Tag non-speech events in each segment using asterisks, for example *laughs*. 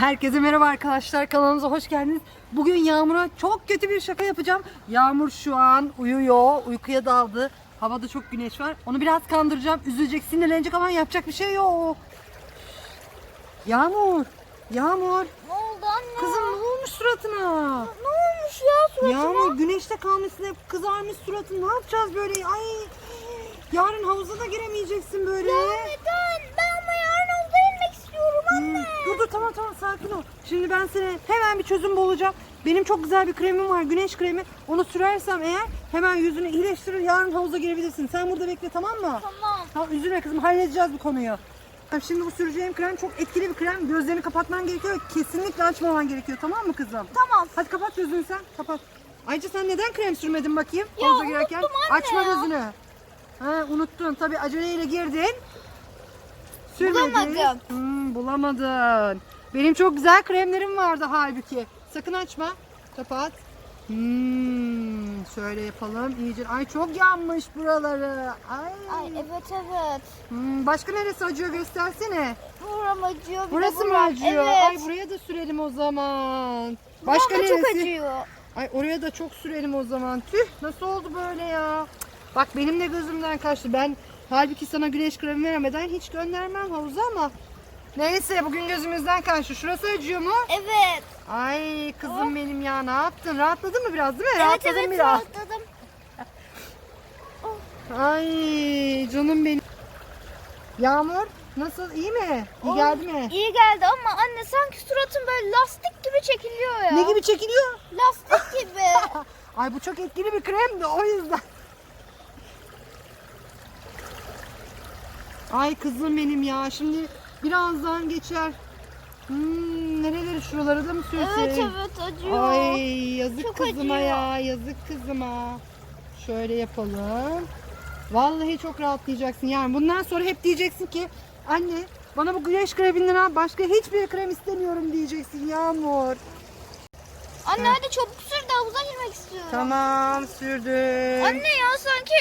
Herkese merhaba arkadaşlar kanalımıza hoş geldiniz. Bugün Yağmur'a çok kötü bir şaka yapacağım. Yağmur şu an uyuyor, uykuya daldı. Havada çok güneş var. Onu biraz kandıracağım. Üzülecek, sinirlenecek ama yapacak bir şey yok. Yağmur, Yağmur. Ne oldu anne? Kızım ne olmuş suratına? Ne olmuş ya suratıma? Yağmur güneşte kalmışsın hep kızarmış suratın. Ne yapacağız böyle? Ay yarın havuza da giremeyeceksin böyle. Ya neden? Sakin ol. Şimdi ben sana hemen bir çözüm bulacağım. Benim çok güzel bir kremim var güneş kremi. Onu sürersem eğer hemen yüzünü iyileştirir yarın havuza girebilirsin. Sen burada bekle tamam mı? Tamam. Tamam üzülme kızım halledeceğiz bu konuyu. Şimdi bu süreceğim krem çok etkili bir krem. Gözlerini kapatman gerekiyor. Kesinlikle açmaman gerekiyor tamam mı kızım? Tamam. Hadi kapat gözünü sen kapat. Ayrıca sen neden krem sürmedin bakayım Ya, havuza girerken? unuttum anne Açma ya. gözünü. Ha, unuttun tabii aceleyle girdin. Sürmedin. Bulamadım. Hmm, bulamadın. Benim çok güzel kremlerim vardı halbuki. Sakın açma. Kapat. Hmm, şöyle yapalım iyice. Ay çok yanmış buraları. Ay. Ay evet evet. Hmm, başka neresi acıyor göstersene. Buram acıyor. bir de Burası mı buram. acıyor? Evet. Ay buraya da sürelim o zaman. Buram Başka da neresi? çok acıyor. Ay oraya da çok sürelim o zaman. Tüh nasıl oldu böyle ya? Bak benim de gözümden kaçtı. Ben halbuki sana güneş kremi veremeden hiç göndermem havuza ama. Neyse bugün gözümüzden kaçtı. Şurası acıyor mu? Evet. Ay kızım benim ya ne yaptın? Rahatladın mı biraz değil mi? Evet Rahatladın evet biraz. rahatladım. *laughs* Ay canım benim. Yağmur nasıl iyi mi? İyi Oh, geldi mi? İyi geldi ama anne sanki suratım böyle lastik gibi çekiliyor ya. Ne gibi çekiliyor? Lastik gibi. *laughs* Ay bu çok etkili bir krem de o yüzden. Ay kızım benim ya şimdi birazdan geçer. Hmm, nereleri şuraları da mı sürsün? evet evet acıyor. Ay yazık Çok kızıma acıyor. ya yazık kızıma. Şöyle yapalım. Vallahi çok rahatlayacaksın. Yani bundan sonra hep diyeceksin ki anne bana bu güneş kreminden başka hiçbir krem istemiyorum diyeceksin Yağmur. Anne hadi çabuk sür de havuza girmek istiyorum. Tamam sürdüm. Anne ya sanki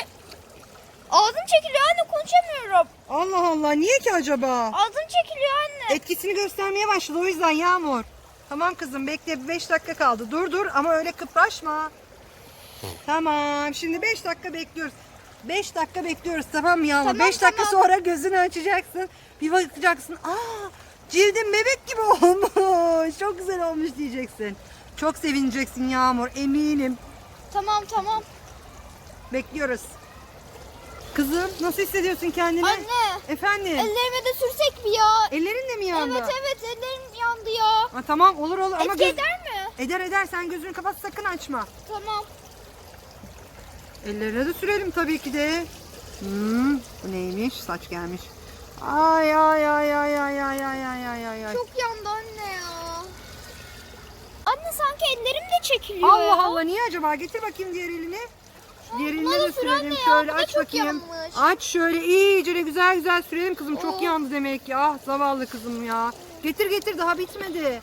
ağzım çekiliyor anne konuşamıyorum. Allah Allah niye ki acaba? Ağzım çekiliyor anne. Etkisini göstermeye başladı o yüzden Yağmur. Tamam kızım bekle 5 dakika kaldı. Dur dur ama öyle kıpraşma. Tamam şimdi 5 dakika bekliyoruz. 5 dakika bekliyoruz tamam mı Yağmur? 5 Tamam, dakika tamam. sonra gözünü açacaksın. Bir bakacaksın. Aa cildin bebek gibi *laughs* olmuş. Çok güzel olmuş diyeceksin. Çok sevineceksin Yağmur eminim. Tamam tamam. Bekliyoruz. Kızım nasıl hissediyorsun kendini? Anne Efendim? ellerime de sürsek mi ya? Ellerin de mi yandı? Evet evet ellerim yandı ya. Ha, tamam olur olur ama Etki göz- eder mi? eder eder sen gözünü kapat sakın açma. Tamam. Ellerine de sürelim tabii ki de. Hmm, bu neymiş? Saç gelmiş. Ay ay ay ay ay ay ay ay ay ay ay. Çok yandı anne ya. Anne sanki ellerim de çekiliyor Allah ya. Allah niye acaba? Getir bakayım diğer elini. Diğer buna eline da de sür sürelim. Şöyle aç bakayım. Aç şöyle iyice de güzel güzel sürelim kızım. Çok yandı demek ki. Ah zavallı kızım ya. Getir getir daha bitmedi.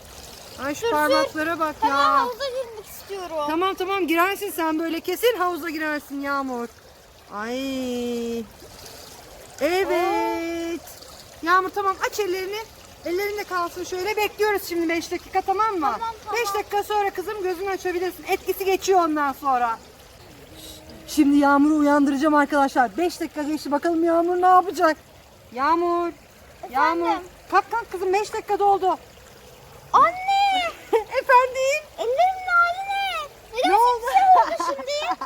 Ay şu parmaklara bak ya. havuza girmek istiyorum. Tamam tamam girersin sen böyle kesin havuza girersin Yağmur. Ay. Evet. Yağmur tamam aç ellerini. Ellerinde kalsın şöyle bekliyoruz şimdi 5 dakika tamam mı? Tamam, tamam. 5 dakika sonra kızım gözünü açabilirsin. Etkisi geçiyor ondan sonra. Şimdi Yağmur'u uyandıracağım arkadaşlar. 5 dakika geçti bakalım Yağmur ne yapacak? Yağmur. Yağmur. Efendim? Kalk kalk kızım 5 dakika doldu. Anne *laughs* Efendim? ellerimin hali ne? Neden Ne oldu? oldu şimdi?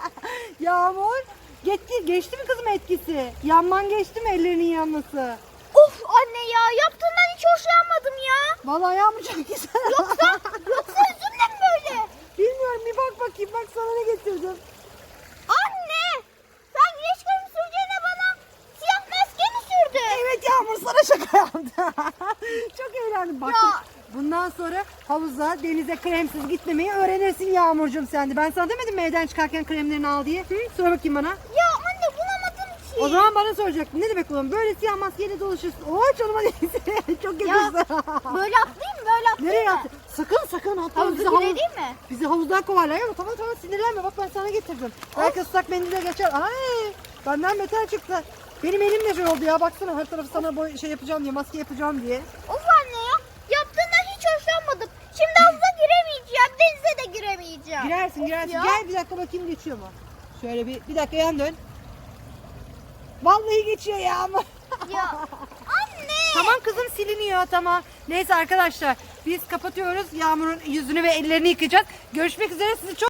*laughs* Yağmur geçti, geçti mi kızım etkisi? Yanman geçti mi ellerinin yanması? of anne ya yaptığından hiç hoşlanmadım ya. Vallahi Yağmur çok güzel. Yoksa, yoksa üzümle mi böyle? Bilmiyorum bir bak bakayım bak sana ne getirdim. Anne sen güneş kremi süreceğine bana siyah maske mi sürdün? Evet Yağmur sana şaka yaptı. Çok eğlendim. Bak Ya. bundan sonra havuza denize kremsiz gitmemeyi öğrenirsin Yağmurcuğum sen de. Ben sana demedim mi evden çıkarken kremlerini al diye? Hı? Sor bakayım bana. Ya anne bulamadım ki. O zaman bana soracaktın. Ne demek ulan? Böyle siyah maskeyle dolaşırsın. Oo canıma *laughs* neyse. çok Ya yakıştı. böyle atlayayım mı? Böyle atlayayım Nereye mı? attın? Sakın sakın atma. Havuza Bizi havuz- mi? Bizi havuzdan kovarlar. Yok, Tamam tamam sinirlenme. Bak ben sana getirdim. Belki ıslak mendile geçer. Ay benden beter çıktı. Benim elim de şey oldu ya. Baksana her tarafı sana boy şey yapacağım diye, maske yapacağım diye. Of anne ya. Yaptığından hiç hoşlanmadım. Girersin girersin. Ya. Gel bir dakika bakayım geçiyor mu? Şöyle bir, bir dakika yan dön. Vallahi geçiyor ya ama. Ya *laughs* anne. Tamam kızım siliniyor tamam. Neyse arkadaşlar biz kapatıyoruz. Yağmur'un yüzünü ve ellerini yıkayacağız. Görüşmek üzere sizi çok